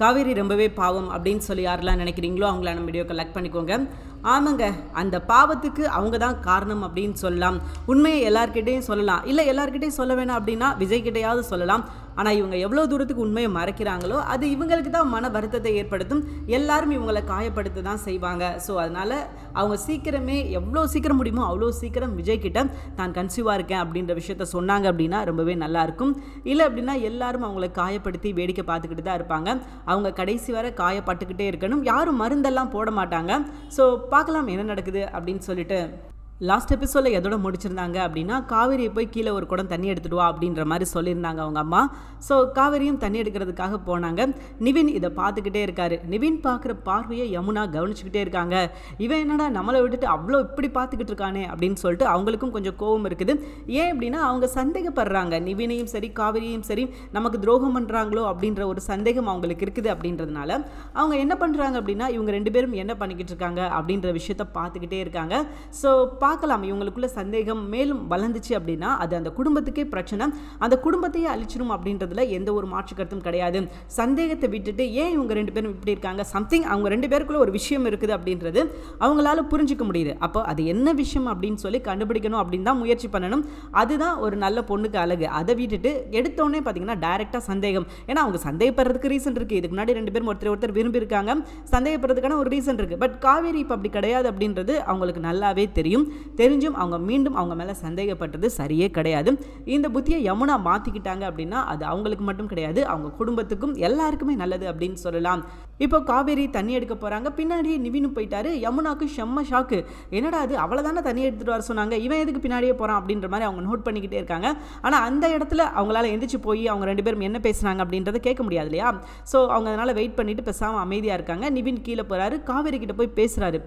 காவேரி ரொம்பவே பாவம் அப்படின்னு சொல்லி யாரெல்லாம் நினைக்கிறீங்களோ அவங்கள நம்ம வீடியோ கலெக்ட் பண்ணிக்கோங்க. ஆமாங்க அந்த பாவத்துக்கு அவங்க தான் காரணம் அப்படின்னு சொல்லலாம். உண்மையை எல்லார்கிட்டையும் சொல்லலாம். இல்லை எல்லார்கிட்டையும் சொல்ல வேணாம் அப்படின்னா விஜய்கிட்டையாவது சொல்லலாம். ஆனால் இவங்க எவ்வளோ தூரத்துக்கு உண்மையை மறைக்கிறாங்களோ அது இவங்களுக்கு தான் மன வருத்தத்தை ஏற்படுத்தும். எல்லாரும் இவங்களை காயப்படுத்த தான் செய்வாங்க. ஸோ அதனால் அவங்க சீக்கிரமே எவ்வளோ சீக்கிரம் முடியுமோ அவ்வளோ சீக்கிரம் விஜய் கிட்ட தான் கன்சீவாக இருக்கேன் அப்படின்ற விஷயத்த சொன்னாங்க அப்படின்னா ரொம்பவே நல்லாயிருக்கும் இல்லை அப்படின்னா எல்லாரும் அவங்கள காயப்படுத்தி வேடிக்கை பார்த்துக்கிட்டு தான் இருப்பாங்க. அவங்க கடைசி வரை காயப்பட்டுக்கிட்டே இருக்கணும். யாரும் மருந்தெல்லாம் போட மாட்டாங்க. ஸோ பார்க்கலாம் என்ன நடக்குது அப்படின்னு சொல்லிட்டு லாஸ்ட் எபிசோடில் எதோட முடிச்சிருந்தாங்க அப்படின்னா காவேரியை போய் கீழே ஒரு குடம் தண்ணி எடுத்துட்டு வா அப்படின்ற மாதிரி சொல்லியிருந்தாங்க அவங்க அம்மா. ஸோ காவேரியும் தண்ணி எடுக்கிறதுக்காக போனாங்க. நிவின் இதை பார்த்துக்கிட்டே இருக்காரு. நிவின் பார்க்குற பார்வையை யமுனா கவனிச்சுக்கிட்டே இருக்காங்க. இவன் என்னடா நம்மளை விட்டுட்டு அவ்வளோ இப்படி பார்த்துக்கிட்டு இருக்கானே அப்படின்னு சொல்லிட்டு அவங்களுக்கும் கொஞ்சம் கோவம் இருக்குது. ஏன் அப்படின்னா அவங்க சந்தேகப்படுறாங்க. நிவினையும் சரி காவேரியும் சரி நமக்கு துரோகம் பண்ணுறாங்களோ அப்படின்ற ஒரு சந்தேகம் அவங்களுக்கு இருக்குது அப்படின்றதுனால அவங்க என்ன பண்ணுறாங்க அப்படின்னா இவங்க ரெண்டு பேரும் என்ன பண்ணிக்கிட்டு இருக்காங்க அப்படின்ற விஷயத்த பார்த்துக்கிட்டே இருக்காங்க. ஸோ பார்க்கலாம். இவங்களுக்குள்ள சந்தேகம் மேலும் வளர்ந்துச்சு அப்படின்னா அது அந்த குடும்பத்துக்கே பிரச்சனை. அந்த குடும்பத்தையே அழிச்சிடும் அப்படின்றதுல எந்த ஒரு மாற்று கருத்தும் கிடையாது. சந்தேகத்தை விட்டுட்டு ஏன் இவங்க ரெண்டு பேரும் இப்படி இருக்காங்க? சம்திங் அவங்க ரெண்டு பேருக்குள்ள ஒரு விஷயம் இருக்குது அப்படின்றது அவங்களால புரிஞ்சுக்க முடியுது. அப்போ அது என்ன விஷயம் அப்படின்னு சொல்லி கண்டுபிடிக்கணும் அப்படின்னு தான் முயற்சி பண்ணணும். அதுதான் ஒரு நல்ல பொண்ணுக்கு அழகு. அதை விட்டுட்டு எடுத்தோடனே பார்த்தீங்கன்னா டைரெக்டாக சந்தேகம். ஏன்னா அவங்க சந்தேகப்படுறதுக்கு ரீசன் இருக்குது இதுக்கு முன்னாடி ரெண்டு பேரும் ஒருத்தர் ஒருத்தர் விரும்பியிருக்காங்க. சந்தேகப்படுறதுக்கான ஒரு ரீசன் இருக்குது பட் காவேரி இப்போ அப்படி கிடையாது அப்படின்றது அவங்களுக்கு நல்லாவே தெரியும். தெரிஞ்சும் அவங்க மீண்டும் அவங்க மேலே சந்தேகப்பட்டது சரியே கிடையாது. இந்த புத்தியை யமுனா மாற்றிக்கிட்டாங்க அப்படின்னா அது அவங்களுக்கு மட்டும் கிடையாது அவங்க குடும்பத்துக்கும் எல்லாருக்குமே நல்லது அப்படின்னு சொல்லலாம். இப்போ காவேரி தண்ணி எடுக்க போகிறாங்க பின்னாடியே நிவினு போயிட்டாரு யமுனாக்கு செம்ம ஷாக்கு என்னடா அது அவ்வளோதானே தானே தண்ணி எடுத்துகிட்டு வர சொன்னாங்க இவன் எதுக்கு பின்னாடியே போகிறான் அப்படின்ற மாதிரி அவங்க நோட் பண்ணிக்கிட்டே இருக்காங்க. ஆனால் அந்த இடத்துல அவங்களால எந்திரிச்சு போய் அவங்க ரெண்டு பேரும் என்ன பேசுனாங்க அப்படின்றத கேட்க முடியாது இல்லையா? ஸோ அவங்க அதனால் வெயிட் பண்ணிட்டு பேசாமல் அமைதியாக இருக்காங்க. நிவின் கீழே போகிறாரு காவேரி கிட்ட போய் பேசுகிறாரு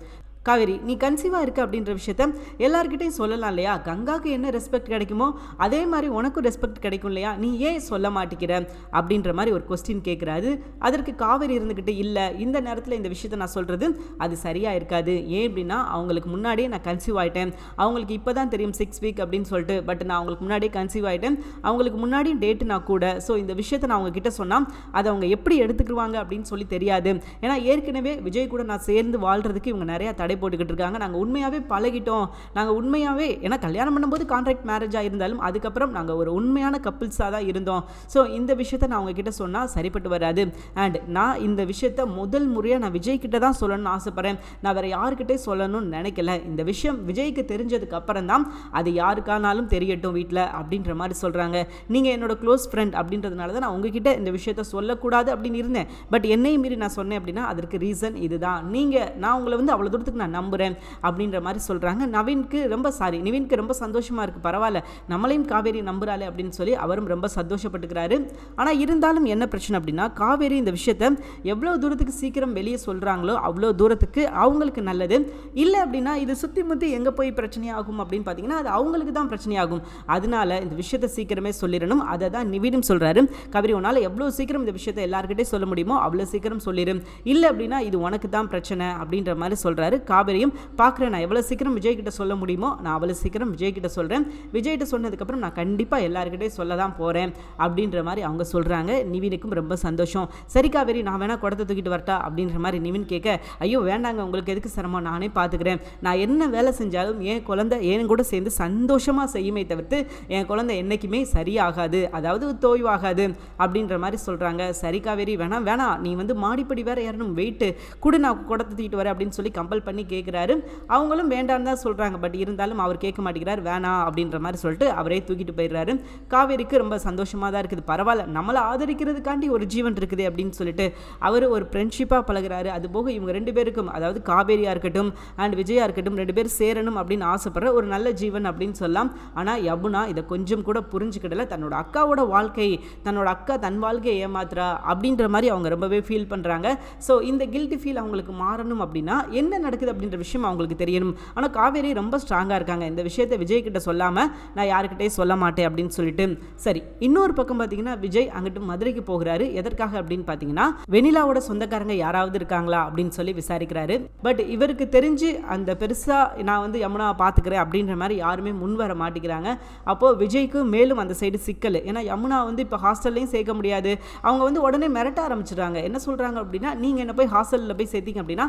காவேரி நீ கன்சீவாக இருக்க அப்படின்ற விஷயத்த எல்லாருக்கிட்டையும் சொல்லலாம் இல்லையா? கங்காவுக்கு என்ன ரெஸ்பெக்ட் கிடைக்குமோ அதே மாதிரி உனக்கும் ரெஸ்பெக்ட் கிடைக்கும் இல்லையா? நீ ஏன் சொல்ல மாட்டேங்கிற? அப்படின்ற மாதிரி ஒரு கொஸ்டின் கேட்குறாரு அதற்கு காவேரி இருந்துக்கிட்டு இல்லை இந்த நேரத்தில் இந்த விஷயத்த நான் சொல்கிறது அது சரியாக இருக்காது. ஏன் அப்படின்னா அவங்களுக்கு முன்னாடியே நான் கன்சீவ் ஆகிட்டேன் அவங்களுக்கு இப்போ தான் தெரியும் சிக்ஸ் வீக் அப்படின்னு சொல்லிட்டு பட் நான் அவங்களுக்கு முன்னாடியே கன்சீவ் ஆகிட்டேன் அவங்களுக்கு முன்னாடியும் டேட்டு நான் கூட. ஸோ இந்த விஷயத்தை நான் அவங்க கிட்ட சொன்னால் அதை அவங்க எப்படி எடுத்துக்கிடுவாங்க அப்படின்னு சொல்லி தெரியாது. ஏன்னா ஏற்கனவே விஜய் கூட நான் சேர்ந்து வாழ்கிறதுக்கு இவங்க நிறையா தடை போட்டுக்கிட்டு இருக்காங்க நாங்கள் உண்மையாகவே பழகிட்டோம். நாங்கள் உண்மையாகவே ஏன்னா கல்யாணம் பண்ணும்போது கான்ட்ராக்ட் மேரேஜாக இருந்தாலும் அதுக்கப்புறம் நாங்கள் ஒரு உண்மையான கப்பிள்ஸாக தான் இருந்தோம். ஸோ இந்த விஷயத்த நான் உங்ககிட்ட சொன்னால் சரிப்பட்டு வராது. அண்ட் நான் இந்த விஷயத்த முதல் முறையாக நான் விஜய் கிட்ட தான் சொல்லணும்னு ஆசைப்பட்றேன். நான் வேறு யாருக்கிட்டே சொல்லணும்னு நினைக்கல. இந்த விஷயம் விஜய்க்கு தெரிஞ்சதுக்கு அப்புறம் தான் அது யாருக்கானாலும் தெரியட்டும் வீட்டில் அப்படின்ற மாதிரி சொல்கிறாங்க நீங்கள் என்னோட க்ளோஸ் ஃப்ரெண்ட் அப்படின்றதுனால தான் நான் உங்ககிட்ட இந்த விஷயத்த சொல்லக்கூடாது அப்படின்னு இருந்தேன். பட் என்னையும் மீறி நான் சொன்னேன் அப்படின்னா அதற்கு ரீசன் இதுதான். நீங்கள் நான் உங்களை வந்து அவ்வளோ தூரத்துக்கு நான் நம்புகிறேன் அப்படின்ற மாதிரி சொல்கிறாங்க நவீனுக்கு ரொம்ப சாரி நிவின்க்கு ரொம்ப சந்தோஷமாக இருக்குது பரவாயில்ல. நம்மளையும் காவேரி நம்புறாளே அப்படின்னு சொல்லி அவரும் ரொம்ப சந்தோஷப்பட்டுக்கிறாரு. ஆனால் இருந்தாலும் என்ன பிரச்சனை அப்படின்னா காவேரி இந்த விஷயத்த எவ்வளோ தூரத்துக்கு சீக்கிரம் வெளியே சொல்கிறாங்களோ அவ்வளோ தூரத்துக்கு அவங்களுக்கு நல்லது. இல்லை அப்படின்னா இது சுற்றி முற்றி எங்கே போய் பிரச்சனையாகும் அப்படின்னு பார்த்தீங்கன்னா அது அவங்களுக்கு தான் பிரச்சனையாகும். அதனால இந்த விஷயத்தை சீக்கிரமே சொல்லிடணும். அதை தான் நிவினும் சொல்கிறாரு காவேரி உன்னால் எவ்வளோ சீக்கிரம் இந்த விஷயத்தை எல்லாருக்கிட்டே சொல்ல முடியுமோ அவ்வளோ சீக்கிரம் சொல்லிடும் இல்லை அப்படின்னா இது உனக்கு தான் பிரச்சனை அப்படின்ற மாதிரி சொல்கிறாரு காவேரியும். பார்க்குறேன் நான் எவ்வளோ சீக்கிரம் விஜய் கிட்ட சொல்ல முடியுமோ நான் அவ்வளோ சீக்கிரம் விஜய் கிட்ட சொல்கிறேன் விஜய்கிட்ட சொன்னதுக்கப்புறம் நான் கண்டிப்பாக எல்லாருக்கிட்டையும் சொல்ல தான் போகிறேன் அப்படின்ற மாதிரி அவங்க சொல்கிறாங்க நிவினுக்கும் ரொம்ப சந்தோஷம். சரி காவேரி நான் வேணால் குடத்தை தூக்கிட்டு வரட்டா அப்படின்ற மாதிரி நிவின் கேட்க ஐயோ வேண்டாங்க உங்களுக்கு எதுக்கு சிரமம்? நானே பார்த்துக்கிறேன் நான் என்ன வேலை செஞ்சாலும் என் குழந்தை என் கூட சேர்ந்து சந்தோஷமாக செய்யுமே தவிர்த்து என் குழந்தை என்றைக்குமே சரியாகாது. அதாவது தோய்வாகாது அப்படின்ற மாதிரி சொல்கிறாங்க சரி காவேரி வேணாம் வேணாம். நீ வந்து மாடிப்படி வேறு ஏறணும். வெயிட்டு. கூட நான் குடத்தை தூக்கிட்டு வரேன் அப்படின்னு சொல்லி கம்பல் பண்ணி கேட்குறாரு அவங்களும் வேண்டாம்னு தான் சொல்கிறாங்க பட் இருந்தாலும் அவர் கேட்க மாட்டேங்கிறார். வேணாம் அப்படின்ற மாதிரி சொல்லிட்டு அவரே தூக்கிட்டு போயிடுறாரு. காவேரிக்கு ரொம்ப சந்தோஷமாக தான் இருக்குது. பரவாயில்ல. நம்மளை ஆதரிக்கிறதுக்காண்டி ஒரு ஜீவன் இருக்குது அப்படின்னு சொல்லிட்டு அவர் ஒரு ஃப்ரெண்ட்ஷிப்பாக பழகுறாரு. அது போக இவங்க ரெண்டு பேருக்கும் அதாவது காவேரியாக இருக்கட்டும் அண்ட் விஜயா இருக்கட்டும் ரெண்டு பேரும் சேரணும் அப்படின்னு ஆசைப்படுற ஒரு நல்ல ஜீவன் அப்படின்னு சொல்லலாம். ஆனால் யமுனா இதை கொஞ்சம் கூட புரிஞ்சுக்கிடல. தன்னோட அக்காவோட வாழ்க்கை தன்னோட அக்கா தன் வாழ்க்கையை ஏமாத்துறா அப்படின்ற மாதிரி அவங்க ரொம்பவே ஃபீல் பண்ணுறாங்க ஸோ இந்த கில்ட்டி ஃபீல் அவங்களுக்கு மாறணும் அப்படின்னா என்ன நடக்குது இருக்குது அப்படின்ற விஷயம் அவங்களுக்கு தெரியணும். ஆனால் காவேரி ரொம்ப ஸ்ட்ராங்காக இருக்காங்க. இந்த விஷயத்தை விஜய் கிட்ட சொல்லாமல் நான் யாருக்கிட்டே சொல்ல மாட்டேன் அப்படின்னு சொல்லிட்டு. சரி இன்னொரு பக்கம் பார்த்தீங்கன்னா விஜய் அங்கிட்டு மதுரைக்கு போகிறாரு. எதற்காக அப்படின்னு பார்த்தீங்கன்னா வெனிலாவோட சொந்தக்காரங்க யாராவது இருக்காங்களா அப்படின்னு சொல்லி விசாரிக்கிறாரு. பட் இவருக்கு தெரிஞ்சு அந்த பெருசாக நான் வந்து யமுனா பார்த்துக்கிறேன் அப்படின்ற மாதிரி யாருமே முன் வர மாட்டேங்கிறாங்க. அப்போது விஜய்க்கு மேலும் அந்த சைடு சிக்கல். ஏன்னா யமுனா வந்து இப்போ ஹாஸ்டல்லையும் சேர்க்க முடியாது. அவங்க வந்து உடனே மிரட்ட ஆரம்பிச்சிடுறாங்க. என்ன சொல்கிறாங்க அப்படின்னா நீங்கள் என்ன போய் ஹாஸ்டலில் போய் சேர்த்திங்க அப்படின்னா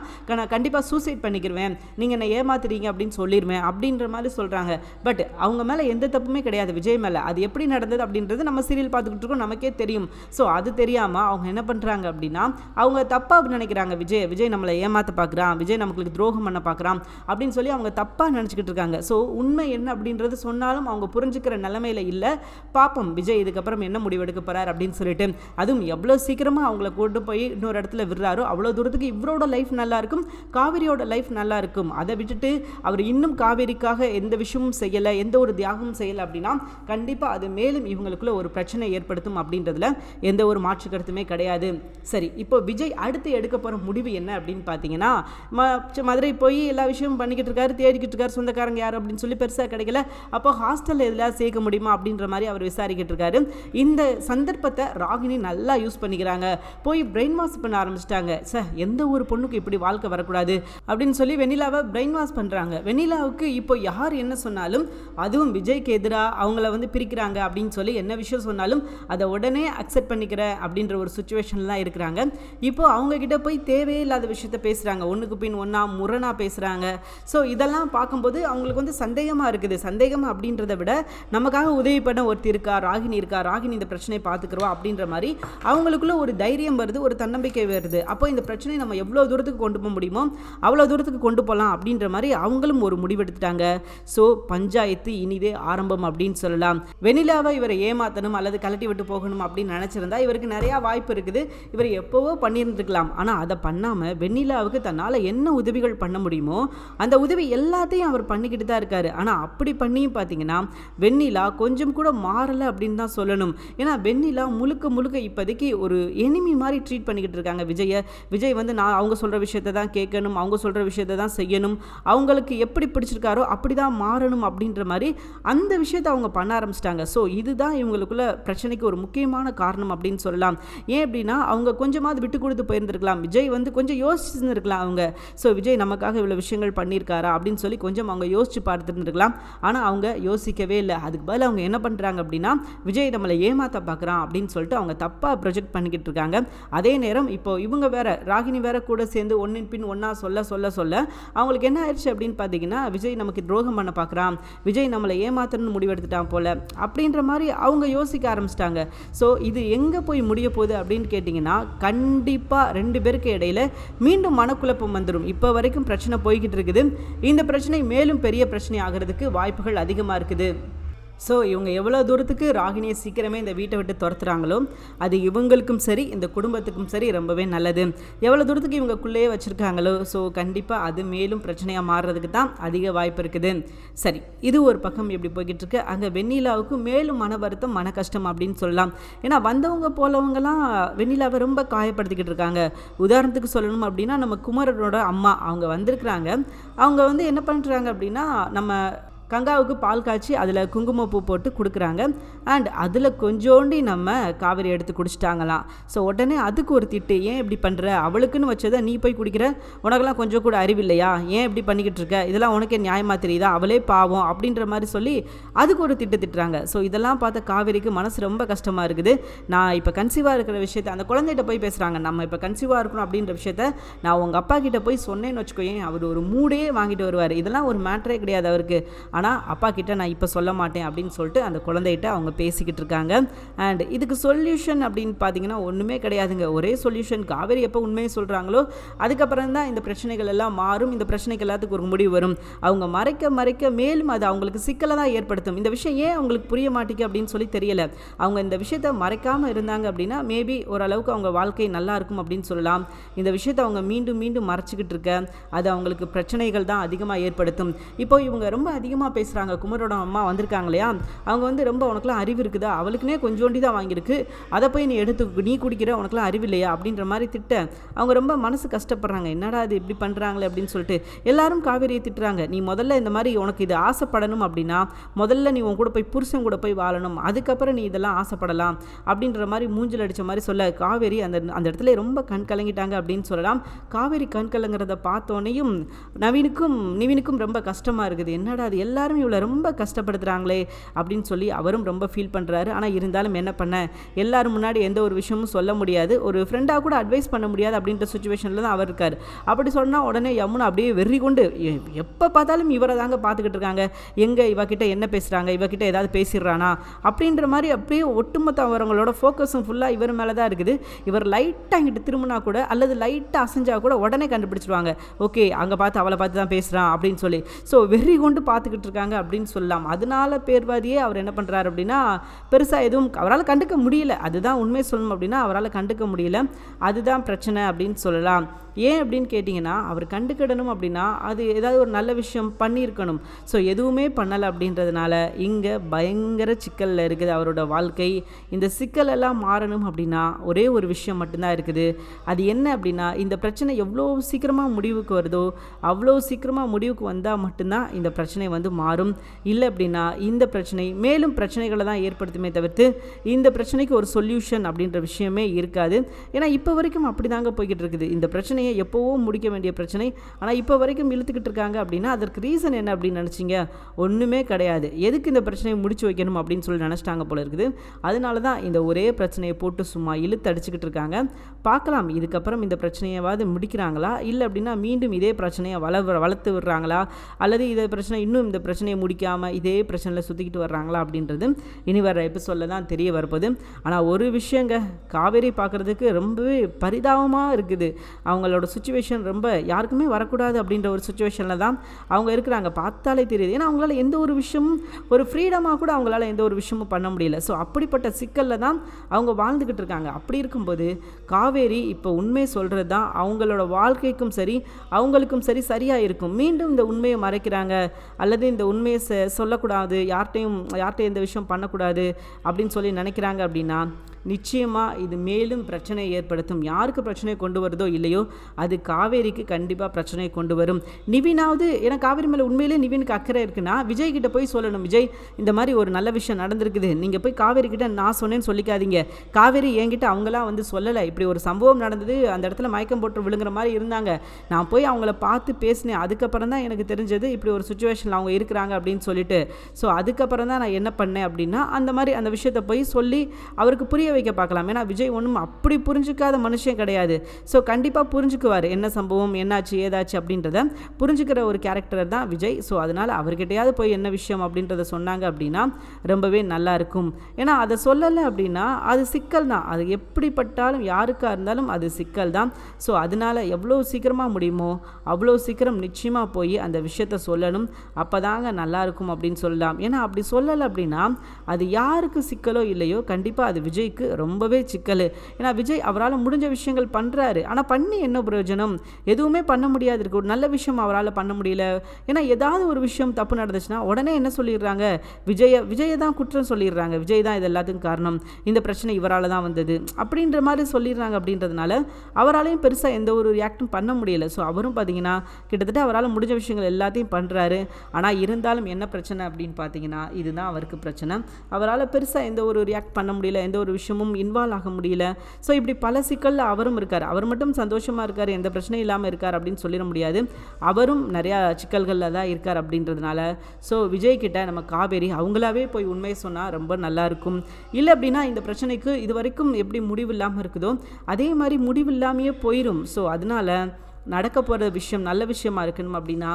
கண்டிப்பாக சூசைட் பண்ணிக்கிருவேன். நீங்கள் என்ன ஏமாத்துறீங்க அப்படின்னு சொல்லிடுவேன் அப்படின்ற மாதிரி சொல்கிறாங்க பட் அவங்க மேலே எந்த தப்புமே கிடையாது. விஜய் மேலே. அது எப்படி நடந்தது அப்படின்றது நம்ம சீரியல் பார்த்துக்கிட்டு இருக்கோம். நமக்கே தெரியும். ஸோ அது தெரியாமல் அவங்க என்ன பண்ணுறாங்க அப்படின்னா அவங்க தப்பாக நினைக்கிறாங்க. விஜய் விஜய் நம்மளை ஏமாற்ற பார்க்குறான் விஜய் நமக்கு துரோகம் பண்ண பார்க்குறான் அப்படின்னு சொல்லி அவங்க தப்பாக நினச்சிக்கிட்டு இருக்காங்க. ஸோ உண்மை என்ன அப்படின்றது சொன்னாலும் அவங்க புரிஞ்சுக்கிற நிலமையில இல்லை. பாப்போம். விஜய் இதுக்கப்புறம் என்ன முடிவெடுக்க போகிறார் அப்படின்னு சொல்லிட்டு. அதுவும் எவ்வளோ சீக்கிரமாக அவங்கள கொண்டு போய் இன்னொரு இடத்துல விடுறாரோ அவ்வளோ தூரத்துக்கு இவரோட லைஃப் நல்லாயிருக்கும் காவிரியோட லைஃப் நல்லா இருக்கும் அதை விட்டுட்டு அவர் இன்னும் காவேரிக்காக எந்த விஷயமும் செய்யலை எந்த ஒரு தியாகமும் செய்யலை அப்படின்னா கண்டிப்பாக அது மேலும் இவங்களுக்குள்ள ஒரு பிரச்சனை ஏற்படுத்தும் அப்படின்றதுல எந்த ஒரு மாற்று கருத்துமே கிடையாது. சரி இப்போ விஜய் அடுத்து எடுக்க போகிற முடிவு என்ன அப்படின்னு பார்த்தீங்கன்னா மதுரை போய் எல்லா விஷயமும் பண்ணிக்கிட்டு இருக்காரு தேடிக்கிட்டு இருக்காரு சொந்தக்காரங்க யார் அப்படின்னு சொல்லி பெருசாக கிடைக்கல. அப்போ ஹாஸ்டலில் எதில் சேர்க்க முடியுமா அப்படின்ற மாதிரி அவர் விசாரிக்கிட்டு இருக்காரு. இந்த சந்தர்ப்பத்தை ராகினி நல்லா யூஸ் பண்ணிக்கிறாங்க. போய் பிரெயின் வாஷ் பண்ண ஆரம்பிச்சிட்டாங்க. சார் எந்த ஒரு பொண்ணுக்கு இப்படி வாழ்க்கை வரக்கூடாது அப்படின்னு சொல்லி வெண்ணிலாவை பிரெயின் வாஷ் பண்ணுறாங்க வெண்ணிலாவுக்கு இப்போ யார் என்ன சொன்னாலும் அதுவும் விஜய்க்கு எதிராக அவங்கள வந்து பிரிக்கிறாங்க அப்படின்னு சொல்லி என்ன விஷயம் சொன்னாலும் அதை உடனே அக்செப்ட் பண்ணிக்கிற அப்படின்ற ஒரு சுச்சுவேஷன்லாம் இருக்கிறாங்க. இப்போ அவங்க கிட்ட போய் தேவையில்லாத விஷயத்த பேசுகிறாங்க ஒன்றுக்கு பின் ஒன்றா முரணாக பேசுகிறாங்க ஸோ இதெல்லாம் பார்க்கும்போது அவங்களுக்கு வந்து சந்தேகமாக இருக்குது. சந்தேகம் அப்படின்றத விட நமக்காக உதவி பண்ண ஒருத்தி இருக்கா ராகினி இருக்கா ராகினி இந்த பிரச்சனையை பார்த்துக்குறோம் அப்படின்ற மாதிரி அவங்களுக்குள்ள ஒரு தைரியம் வருது ஒரு தன்னம்பிக்கை வருது. அப்போ இந்த பிரச்சனையை நம்ம எவ்வளோ தூரத்துக்கு கொண்டு போக முடியுமோ அவ்வளோ தூரத்துக்கு கொண்டு போகலாம் அப்படின்ற மாதிரி அவங்களும் ஒரு முடிவெடுத்துட்டாங்க. ஸோ பஞ்சாயத்து இனிதே ஆரம்பம் அப்படின்னு சொல்லலாம். வெனிலாவை இவரை ஏமாத்தணும் அல்லது கலட்டி விட்டு போகணும் அப்படின்னு நினச்சிருந்தா இவருக்கு நிறையா வாய்ப்பு இருக்குது. இவர் எப்போவோ பண்ணியிருந்துருக்கலாம். ஆனால் அதை பண்ணாமல் வெண்ணிலாவுக்கு தன்னால் என்ன உதவிகள் பண்ண முடியுமோ அந்த உதவி எல்லாத்தையும் அவர் பண்ணிக்கிட்டு தான் இருக்காரு. ஆனால் அப்படி பண்ணியும் பார்த்தீங்கன்னா வெண்ணிலா கொஞ்சம் கூட மாறலை அப்படின்னு தான் சொல்லணும். ஏன்னா வெண்ணிலா முழுக்க முழுக்க இப்போதைக்கு ஒரு எனிமி மாதிரி ட்ரீட் பண்ணிக்கிட்டு இருக்காங்க. விஜயை விஜய் வந்து நான் அவங்க சொல்கிற விஷயத்தை தான் கேட்கணும். அவங்க சொல்கிற விஷயத்தை தான் செய்யணும். அவங்களுக்கு எப்படி பிடிச்சிருக்காரோ அப்படி தான் மாறணும் அப்படின்ற மாதிரி அந்த விஷயத்தை அவங்க பண்ண ஆரம்பிச்சிட்டாங்க. ஸோ இதுதான் இவங்களுக்குள்ள பிரச்சனைக்கு ஒரு முக்கியமான காரணம் அப்படின்னு சொல்லலாம். ஏன் அப்படின்னா அவங்க கொஞ்சமாவது விட்டு கொடுத்து போயிருந்திருக்கலாம். விஜய் வந்து கொஞ்சம் யோசிச்சிருந்துருக்கலாம் அவங்க. ஸோ விஜய் நமக்காக இவ்வளோ விஷயங்கள் பண்ணியிருக்காரா அப்படின்னு சொல்லி கொஞ்சம் அவங்க யோசிச்சு பார்த்துருந்துருக்கலாம். ஆனால் அவங்க யோசிக்கவே இல்லை. அதுக்கு பதில் அவங்க என்ன பண்ணுறாங்க அப்படின்னா விஜய் நம்மளை ஏமாத்த பார்க்குறான் அப்படின்னு சொல்லிட்டு அவங்க தப்பாக ப்ரொஜெக்ட் பண்ணிக்கிட்டு இருக்காங்க. அதே நேரம் இப்போ இவங்க வேற ராகினி வேற கூட சேர்ந்து ஒன்றின் பின் ஒன்றா சொல்ல சொல்ல சொல்ல அவங்களுக்கு என்ன ஆயிடுச்சு அப்படின்னு பார்த்தீங்கன்னா விஜய் நமக்கு துரோகம் பண்ண பார்க்குறான். விஜய் நம்மளை ஏமாத்தணும்னு முடிவெடுத்துட்டான் போல. அப்படின்ற மாதிரி அவங்க யோசிக்க ஆரம்பிச்சிட்டாங்க. ஸோ இது எங்கே போய் முடிய போகுது அப்படின்னு கேட்டிங்கன்னா கண்டிப்பாக ரெண்டு பேருக்கு இடையில மீண்டும் மனக்குழப்பம் வந்துடும் இப்போ வரைக்கும் பிரச்சனை போய்கிட்டு இருக்குது. இந்த பிரச்சனை மேலும் பெரிய பிரச்சனை ஆகிறதுக்கு வாய்ப்புகள் அதிகமாக இருக்குது. ஸோ இவங்க எவ்வளோ தூரத்துக்கு ராகினியை சீக்கிரமே இந்த வீட்டை விட்டு துரத்துறாங்களோ அது இவங்களுக்கும் சரி இந்த குடும்பத்துக்கும் சரி ரொம்பவே நல்லது. எவ்வளோ தூரத்துக்கு இவங்கக்குள்ளேயே வச்சுருக்காங்களோ ஸோ கண்டிப்பாக அது மேலும் பிரச்சனையாக மாறுறதுக்கு தான் அதிக வாய்ப்பு இருக்குது. சரி இது ஒரு பக்கம் எப்படி போய்கிட்டு இருக்கு அங்கே வெண்ணிலாவுக்கு மேலும் மன வருத்தம் மன கஷ்டம் அப்படின்னு சொல்லலாம். ஏன்னா வந்தவங்க போலவங்கலாம் வெண்ணிலாவை ரொம்ப காயப்படுத்திக்கிட்டு இருக்காங்க. உதாரணத்துக்கு சொல்லணும் அப்படின்னா நம்ம குமரனோட அம்மா அவங்க வந்திருக்கிறாங்க. அவங்க வந்து என்ன பண்ணுறாங்க அப்படின்னா நம்ம கங்காவுக்கு பால் காய்ச்சி அதில் குங்குமப்பூ போட்டு கொடுக்குறாங்க. அண்ட் அதில் கொஞ்சோண்டி நம்ம காவேரி எடுத்து குடிச்சிட்டாங்களாம். ஸோ உடனே அதுக்கு ஒரு திட்டு ஏன் இப்படி பண்ணுற அவளுக்குன்னு வச்சதை நீ போய் குடிக்கிற? உனக்கெல்லாம் கொஞ்சம் கூட அறிவில்லையா ஏன் இப்படி பண்ணிக்கிட்டு இருக்க? இதெல்லாம் உனக்கே நியாயமாக தெரியுதா? அவளே பாவம் அப்படின்ற மாதிரி சொல்லி அதுக்கு ஒரு திட்டு திட்டுறாங்க. ஸோ இதெல்லாம் பார்த்த காவேரிக்கு மனசு ரொம்ப கஷ்டமாக இருக்குது. நான் இப்போ கன்சீவாக இருக்கிற விஷயத்த அந்த குழந்தைகிட்ட போய் பேசுகிறாங்க நம்ம இப்போ கன்சீவாக இருக்கணும் அப்படின்ற விஷயத்த நான் உங்கள் அப்பா கிட்ட போய் சொன்னேன்னு வச்சுக்கோயேன் அவர் ஒரு மூடே வாங்கிட்டு வருவார். இதெல்லாம் ஒரு மேட்டரே கிடையாது அவருக்கு. ஆனால் அப்பா கிட்ட நான் இப்போ சொல்ல மாட்டேன் அப்படின்னு சொல்லிட்டு அந்த குழந்தைகிட்ட அவங்க பேசிக்கிட்டு இருக்காங்க. அண்ட் இதுக்கு சொல்யூஷன் அப்படின்னு பார்த்தீங்கன்னா ஒன்றுமே கிடையாதுங்க. ஒரே சொல்யூஷன் காவேரி எப்போ உண்மையை சொல்கிறாங்களோ அதுக்கப்புறம் தான் இந்த பிரச்சனைகள் எல்லாம் மாறும். இந்த பிரச்சனைக்கு எல்லாத்துக்கும் ஒரு முடிவு வரும். அவங்க மறைக்க மறைக்க மேலும் அது அவங்களுக்கு சிக்கலை தான் ஏற்படுத்தும். இந்த விஷயம் ஏன் அவங்களுக்கு புரிய மாட்டேங்குது அப்படின்னு சொல்லி தெரியல. அவங்க இந்த விஷயத்தை மறைக்காமல் இருந்தாங்க அப்படின்னா மேபி ஓரளவுக்கு அவங்க வாழ்க்கை நல்லா இருக்கும் அப்படின்னு சொல்லலாம். இந்த விஷயத்தை அவங்க மீண்டும் மீண்டும் மறைச்சிக்கிட்டு இருக்க அது அவங்களுக்கு பிரச்சனைகள் தான் அதிகமாக ஏற்படுத்தும். இப்போ இவங்க ரொம்ப அதிகமாக பேசுகிறாங்க குமரோட அம்மா வந்திருக்காங்க இல்லையா? அவங்க வந்து ரொம்ப உனக்குலாம் அறிவு இருக்குதா? அவளுக்குனே கொஞ்சோண்டி தான் வாங்கியிருக்கு. அதை போய் நீ எடுத்து நீ குடிக்கிற உனக்குலாம் அறிவு இல்லையா? அப்படின்ற மாதிரி திட்ட அவங்க ரொம்ப மனசு கஷ்டப்படுறாங்க. என்னடா இது இப்படி பண்ணுறாங்களே அப்படின்னு சொல்லிட்டு எல்லாரும் காவேரியை திட்டுறாங்க. நீ முதல்ல இந்த மாதிரி உனக்கு இது ஆசைப்படணும் அப்படின்னா முதல்ல நீ உன் கூட போய் புருஷன் கூட போய் வாழணும். அதுக்கப்புறம் நீ இதெல்லாம் ஆசைப்படலாம் அப்படின்ற மாதிரி மூஞ்சில் அடித்த மாதிரி சொல்ல காவேரி அந்த அந்த இடத்துல ரொம்ப கண் கலங்கிட்டாங்க அப்படின்னு சொல்லலாம். காவேரி கண் கலங்குறத பார்த்தோன்னையும் நவீனுக்கும் நிவினுக்கும் ரொம்ப கஷ்டமாக இருக்குது. என்னடா அது எல்லாரும் இவ்வளோ ரொம்ப கஷ்டப்படுத்துகிறாங்களே அப்படின்னு சொல்லி அவரும் ரொம்ப ஃபீல் பண்ணுறாரு ஆனால் இருந்தாலும் என்ன பண்ண? எல்லாரும் முன்னாடி எந்த ஒரு விஷயமும் சொல்ல முடியாது. ஒரு ஃப்ரெண்டாக கூட அட்வைஸ் பண்ண முடியாது அப்படின்ற சுச்சுவேஷனில் தான் அவர் இருக்கார். அப்படி சொன்னால் உடனே யமுனா அப்படியே வெறி கொண்டு எப்போ பார்த்தாலும் இவரை தாங்க பார்த்துக்கிட்டு இருக்காங்க. எங்கே இவகிட்ட என்ன பேசுகிறாங்க இவகிட்ட ஏதாவது பேசிடுறானா? அப்படின்ற மாதிரி அப்படியே ஒட்டுமொத்த அவங்களோட ஃபோக்கஸும் ஃபுல்லாக இவர் மேலே தான் இருக்குது. இவர் லைட்டாக இங்கிட்டு திரும்பினா கூட அல்லது லைட்டாக அசைஞ்சால் கூட உடனே கண்டுபிடிச்சிடுவாங்க. ஓகே அங்கே பார்த்து அவளை பார்த்து தான் பேசுகிறான் அப்படின்னு சொல்லி. ஸோ வெறி கொண்டு பார்த்துக்கிட்டு இருக்காங்க அப்படின்னு சொல்லலாம். அதனால பேர்வாதியே அவர் என்ன பண்ணுறாரு அப்படின்னா பெருசாக எதுவும் அவரால் கண்டுக்க முடியல. அதுதான் உண்மை சொல்லணும் அப்படின்னா அவரால் கண்டுக்க முடியல. அதுதான் பிரச்சனை அப்படின்னு சொல்லலாம். ஏன் அப்படின்னு கேட்டிங்கன்னா அவர் கண்டுக்கிடணும் அப்படின்னா அது ஏதாவது ஒரு நல்ல விஷயம் பண்ணியிருக்கணும். ஸோ எதுவுமே பண்ணலை அப்படின்றதுனால இங்கே பயங்கர சிக்கலில் இருக்குது அவரோட வாழ்க்கை. இந்த சிக்கலெல்லாம் மாறணும் அப்படின்னா ஒரே ஒரு விஷயம் மட்டும்தான் இருக்குது. அது என்ன அப்படின்னா இந்த பிரச்சனை எவ்வளோ சீக்கிரமாக முடிவுக்கு வருதோ அவ்வளோ சீக்கிரமாக முடிவுக்கு வந்தால் மட்டும்தான் இந்த பிரச்சனை வந்து மாறும். இல்லை அப்படின்னா இந்த பிரச்சனை மேலும் பிரச்சனைகளை தான் ஏற்படுத்துமே தவிர்த்து இந்த பிரச்சனைக்கு ஒரு சொல்யூஷன் அப்படின்ற விஷயமே இருக்காது. ஏன்னா இப்போ வரைக்கும் அப்படி தாங்க போய்கிட்டு இருக்குது. இந்த பிரச்சனையை எப்போவோ முடிக்க வேண்டிய பிரச்சனை. ஆனால் இப்போ வரைக்கும் இழுத்துக்கிட்டு இருக்காங்க அப்படின்னா அதற்கு ரீசன் என்ன அப்படின்னு நினச்சிங்க? ஒன்றுமே கிடையாது. எதுக்கு இந்த பிரச்சனையை முடிச்சு வைக்கணும் அப்படின்னு சொல்லி நினச்சிட்டாங்க போல இருக்குது. அதனால தான் இந்த ஒரே பிரச்சனையை போட்டு சும்மா இழுத்து அடிச்சுக்கிட்டு இருக்காங்க. பார்க்கலாம் இதுக்கப்புறம் இந்த பிரச்சனையாவது முடிக்கிறாங்களா? இல்லை அப்படின்னா மீண்டும் இதே பிரச்சனையை வள வளர்த்து விடுறாங்களா? அல்லது இதை பிரச்சனை இன்னும் இந்த பிரச்சனையை முடிக்காமல் இதே பிரச்சனையில் சுற்றிக்கிட்டு வர்றாங்களா அப்படின்றது இனி வர எபிசோடில் தான் தெரிய வரப்போகுது. ஆனால் ஒரு விஷயங்க காவேரி பார்க்குறதுக்கு ரொம்பவே பரிதாபமாக இருக்குது. அவங்களோட சுச்சுவேஷன் ரொம்ப யாருக்குமே வரக்கூடாது அப்படின்ற ஒரு சுச்சுவேஷனில் தான் அவங்க இருக்கிறாங்க. பார்த்தாலே தெரியுது. ஏன்னா அவங்களால எந்த ஒரு விஷயமும் ஒரு ஃப்ரீடமாக கூட அவங்களால எந்த ஒரு விஷயமும் பண்ண முடியல. ஸோ அப்படிப்பட்ட சிக்கலில் தான் அவங்க வாழ்ந்துக்கிட்டு இருக்காங்க. அப்படி இருக்கும்போது காவேரி இப்போ உண்மை சொல்கிறது தான். அவங்களோட வாழ்க்கைக்கும் சரி அவங்களுக்கும் சரி சரியாக இருக்கும். மீண்டும் இந்த உண்மையை மறைக்கிறாங்க. அல்லது இந்த உண்மையை செ சொல்லக்கூடாது. யார்கிட்டையும் யார்கிட்டையும் எந்த விஷயம் பண்ணக்கூடாது அப்படின்னு சொல்லி நினைக்கிறாங்க அப்படின்னா நிச்சயமாக இது மேலும் பிரச்சனையை ஏற்படுத்தும். யாருக்கு பிரச்சனையை கொண்டு வருதோ இல்லையோ அது காவேரிக்கு கண்டிப்பாக பிரச்சனையை கொண்டு வரும். நிவினாவது ஏன்னா காவேரி மேலே உண்மையிலே நிவினுக்கு அக்கறை இருக்குன்னா விஜய் கிட்ட போய் சொல்லணும். விஜய் இந்த மாதிரி ஒரு நல்ல விஷயம் நடந்திருக்குது. நீங்கள் போய் காவேரி கிட்ட நான் சொன்னேன்னு சொல்லிக்காதீங்க. காவேரி என்கிட்ட அவங்களாம் வந்து சொல்லலை. இப்படி ஒரு சம்பவம் நடந்தது அந்த இடத்துல மயக்கம் போட்டு விழுங்குற மாதிரி இருந்தாங்க. நான் போய் அவங்கள பார்த்து பேசினேன். அதுக்கப்புறம் தான் எனக்கு தெரிஞ்சது இப்படி ஒரு சுச்சுவேஷனில் அவங்க இருக்கிறாங்க அப்படின்னு சொல்லிட்டு. ஸோ அதுக்கப்புறம் தான் நான் என்ன பண்ணேன் அப்படின்னா அந்த மாதிரி அந்த விஷயத்தை போய் சொல்லி அவருக்கு புரிய வைக்க பார்க்கலாம். ஏன்னா விஜய் ஒன்றும் அப்படி புரிஞ்சுக்காத மனுஷன் கிடையாது. ஸோ கண்டிப்பாக புரிஞ்சுக்குவார். என்ன சம்பவம் என்னாச்சு ஏதாச்சு அப்படின்றத புரிஞ்சுக்கிற ஒரு கேரக்டர் தான் விஜய். ஸோ அதனால் அவர்கிட்டயாவது போய் என்ன விஷயம் அப்படின்றத சொன்னாங்க அப்படின்னா ரொம்பவே நல்லா இருக்கும். ஏன்னா அதை சொல்லலை அப்படின்னா அது சிக்கல் தான். அது எப்படிப்பட்டாலும் யாருக்காக இருந்தாலும் அது சிக்கல் தான். ஸோ அதனால் எவ்வளோ சீக்கிரமாக முடியுமோ அவ்வளோ சீக்கிரம் நிச்சயமாக போய் அந்த விஷயத்த சொல்லணும். அப்போ தாங்க நல்லா இருக்கும் அப்படின்னு சொல்லலாம். ஏன்னா அப்படி சொல்லலை அப்படின்னா அது யாருக்கு சிக்கலோ இல்லையோ கண்டிப்பாக அது விஜய்க்கு ரொம்பவே சிக்கல். ஏன்னா விஜய் அவரால் முடிஞ்ச விஷயங்கள் பண்ணுறாரு ஆனால் பண்ணி என்ன பிரயோஜனம்? எதுவுமே பண்ண முடியாது. இருக்கு. ஒரு நல்ல விஷயம் அவரால் பண்ண முடியல. ஏன்னா ஏதாவது ஒரு விஷயம் தப்பு நடந்துச்சுன்னா உடனே என்ன சொல்லிடுறாங்க? விஜய விஜயை தான் குற்றம் சொல்லிடுறாங்க. விஜய் தான் இது எல்லாத்துக்கும் காரணம். இந்த பிரச்சனை இவரால் தான் வந்தது. அப்படின்ற மாதிரி சொல்லிடுறாங்க அப்படின்றதுனால அவராலையும் பெருசாக எந்த ஒரு ரியாக்டும் பண்ண முடியல. ஸோ அவரும் பார்த்தீங்கன்னா கிட்டத்தட்ட அவரால் முடிஞ்ச விஷயங்கள் எல்லாத்தையும் பண்ணுறாரு ஆனால் இருந்தாலும் என்ன பிரச்சனை அப்படின்னு பார்த்தீங்கன்னா இதுதான் அவருக்கு பிரச்சனை. அவரால் பெருசாக எந்த ஒரு ரியாக்ட் பண்ண முடியல. எந்த ஒரு விஷயம் விஷயமும் இன்வால்வ் ஆக முடியல. ஸோ இப்படி பல சிக்கலில் அவரும் இருக்கார். அவர் மட்டும் சந்தோஷமாக இருக்கார் எந்த பிரச்சனையும் இல்லாமல் இருக்கார் அப்படின்னு சொல்லிட முடியாது. அவரும் நிறையா சிக்கல்களில் தான் இருக்கார் அப்படின்றதுனால. ஸோ விஜய்கிட்ட நம்ம காவேரி அவங்களாவே போய் உண்மையை சொன்னால் ரொம்ப நல்லாயிருக்கும் இல்லை அப்படின்னா இந்த பிரச்சனைக்கு இது வரைக்கும் எப்படி முடிவு இல்லாமல் இருக்குதோ அதே மாதிரி முடிவு இல்லாமையே போயிடும் ஸோ அதனால நடக்க போகிற விஷயம் நல்ல விஷயமா இருக்கணும் அப்படின்னா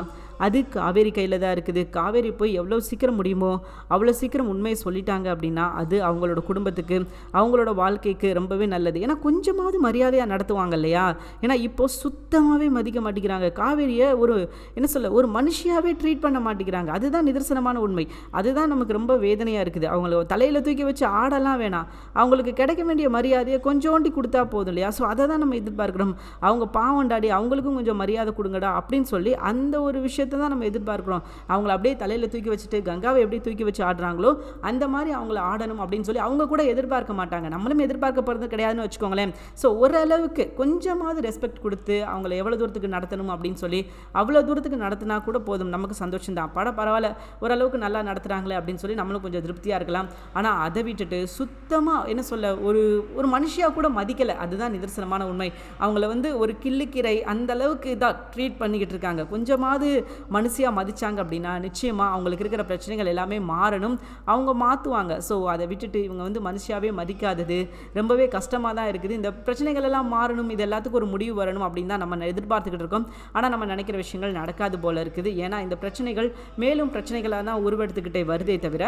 அது காவேரி கையில் தான் இருக்குது. காவேரி போய் எவ்வளோ சீக்கிரம் முடியுமோ அவ்வளோ சீக்கிரம் உண்மையை சொல்லிட்டாங்க அப்படின்னா அது அவங்களோட குடும்பத்துக்கு அவங்களோட வாழ்க்கைக்கு ரொம்பவே நல்லது. ஏன்னா கொஞ்சமாவது மரியாதையாக நடத்துவாங்க இல்லையா? ஏன்னா இப்போது சுத்தமாகவே மதிக்க மாட்டேங்கிறாங்க. காவேரியை ஒரு என்ன சொல்ல ஒரு மனுஷியாகவே ட்ரீட் பண்ண மாட்டேங்கிறாங்க. அதுதான் நிதர்சனமான உண்மை. அதுதான் நமக்கு ரொம்ப வேதனையாக இருக்குது. அவங்கள தலையில் தூக்கி வச்சு ஆடலாம் வேணாம். அவங்களுக்கு கிடைக்க வேண்டிய மரியாதையை கொஞ்சோண்டி கொடுத்தா போதும் இல்லையா? ஸோ அதை தான் நம்ம எதிர்பார்க்குறோம். அவங்க பாவண்டாடி அவங்களுக்கும் கொஞ்சம் மரியாதை கொடுங்கடா அப்படின்னு சொல்லி அந்த ஒரு விஷயத்தை விஷயத்தை தான் நம்ம எதிர்பார்க்குறோம். அவங்கள அப்படியே தலையில் தூக்கி வச்சுட்டு கங்காவை எப்படி தூக்கி வச்சு ஆடுறாங்களோ அந்த மாதிரி அவங்கள ஆடணும் அப்படின்னு சொல்லி அவங்க கூட எதிர்பார்க்க மாட்டாங்க. நம்மளும் எதிர்பார்க்க போகிறது கிடையாதுன்னு வச்சுக்கோங்களேன். ஸோ ஓரளவுக்கு கொஞ்சமாவது ரெஸ்பெக்ட் கொடுத்து அவங்கள எவ்வளோ தூரத்துக்கு நடத்தணும் அப்படின்னு சொல்லி அவ்வளோ தூரத்துக்கு நடத்தினா கூட போதும். நமக்கு சந்தோஷம் தான். பட பரவாயில்ல. ஓரளவுக்கு நல்லா நடத்துகிறாங்களே அப்படின்னு சொல்லி நம்மளும் கொஞ்சம் திருப்தியாக இருக்கலாம். ஆனால் அதை விட்டுட்டு சுத்தமாக என்ன சொல்ல ஒரு ஒரு மனுஷியாக கூட மதிக்கலை. அதுதான் நிதர்சனமான உண்மை. அவங்கள வந்து ஒரு கிள்ளுக்கீரை அந்த அளவுக்கு இதாக ட்ரீட் பண்ணிக்கிட்டு இருக்காங்க. கொஞ்சமாவது மனுஷியாக மதித்தாங்க அப்படின்னா நிச்சயமாக அவங்களுக்கு இருக்கிற பிரச்சனைகள் எல்லாமே மாறணும். அவங்க மாற்றுவாங்க ஸோ அதை விட்டுட்டு இவங்க வந்து மனுஷியாவே மதிக்காதது. ரொம்பவே கஷ்டமாக தான் இருக்குது. இந்த பிரச்சனைகள் எல்லாம் மாறணும். இது எல்லாத்துக்கும் ஒரு முடிவு வரணும் அப்படின்னு தான் நம்ம எதிர்பார்த்துக்கிட்டு இருக்கோம். ஆனால் நம்ம நினைக்கிற விஷயங்கள் நடக்காது போல இருக்குது. ஏன்னா இந்த பிரச்சனைகள் மேலும் பிரச்சனைகளாக தான் உருவெடுத்துக்கிட்டே வருதே தவிர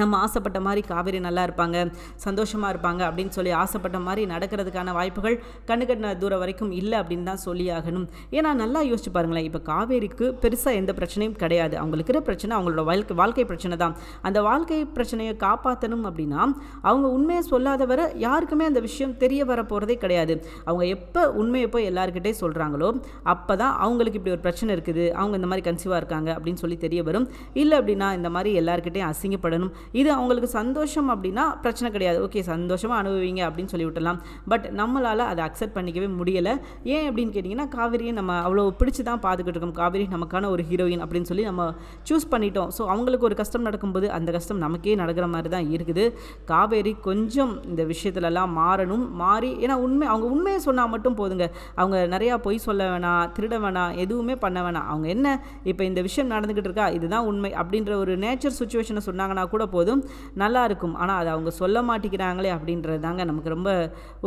நம்ம ஆசைப்பட்ட மாதிரி காவேரி நல்லா இருப்பாங்க சந்தோஷமாக இருப்பாங்க அப்படின்னு சொல்லி ஆசைப்பட்ட மாதிரி நடக்கிறதுக்கான வாய்ப்புகள் கண்ணுக்கட்டின தூரம் வரைக்கும் இல்லை அப்படின்னு தான் சொல்லி ஆகணும். ஏன்னா நல்லா யோசிச்சு பாருங்களேன். இப்போ காவேரிக்கு பெருசாக எந்த பிரச்சனையும் கிடையாது. அவங்களுக்கு இருக்கிற பிரச்சனை அவங்களோட வாழ்க்கை வாழ்க்கை பிரச்சனை தான். அந்த வாழ்க்கை பிரச்சனையை காப்பாற்றணும் அப்படின்னா அவங்க உண்மையை சொல்லாத வர யாருக்குமே அந்த விஷயம் தெரிய வர போகிறதே கிடையாது. அவங்க எப்போ உண்மையை போய் எல்லாருக்கிட்டே சொல்கிறாங்களோ அப்போ தான் அவங்களுக்கு இப்படி ஒரு பிரச்சனை இருக்குது. அவங்க இந்த மாதிரி கன்சீவாக இருக்காங்க அப்படின்னு சொல்லி தெரிய வரும். இல்லை அப்படின்னா இந்த மாதிரி எல்லாருக்கிட்டையும் அசிங்கப்படணும். இது அவங்களுக்கு சந்தோஷம் அப்படின்னா பிரச்சனை கிடையாது. ஓகே சந்தோஷமாக அனுபவிங்க அப்படின்னு சொல்லி விட்டலாம் பட் நம்மளால் அதை அக்செப்ட் பண்ணிக்கவே முடியலை. ஏன் அப்படின்னு கேட்டிங்கன்னா காவிரியை நம்ம அவ்வளோ பிடிச்சி தான் பார்த்துக்கிட்டு இருக்கோம். காவிரி நமக்கான ஒரு ஹீரோயின் அப்படின்னு சொல்லி நம்ம சூஸ் பண்ணிட்டோம். ஸோ அவங்களுக்கு ஒரு கஷ்டம் நடக்கும்போது அந்த கஷ்டம் நமக்கே நடக்கிற மாதிரி தான் இருக்குது. காவேரி கொஞ்சம் இந்த விஷயத்துலலாம் மாறணும். மாறி ஏன்னா உண்மை அவங்க உண்மையை சொன்னால் மட்டும் போதுங்க. அவங்க நிறையா பொய் சொல்ல வேணாம் திருட வேணாம் எதுவுமே பண்ண வேணாம். அவங்க என்ன இப்போ இந்த விஷயம் நடந்துக்கிட்டு இருக்கா? இதுதான் உண்மை. அப்படின்ற ஒரு நேச்சர் சுச்சுவேஷனை சொன்னாங்கன்னா கூட போதும் நல்லா இருக்கும். ஆனால் அதை அவங்க சொல்ல மாட்டேங்கிறாங்களே அப்படின்றது தாங்க நமக்கு ரொம்ப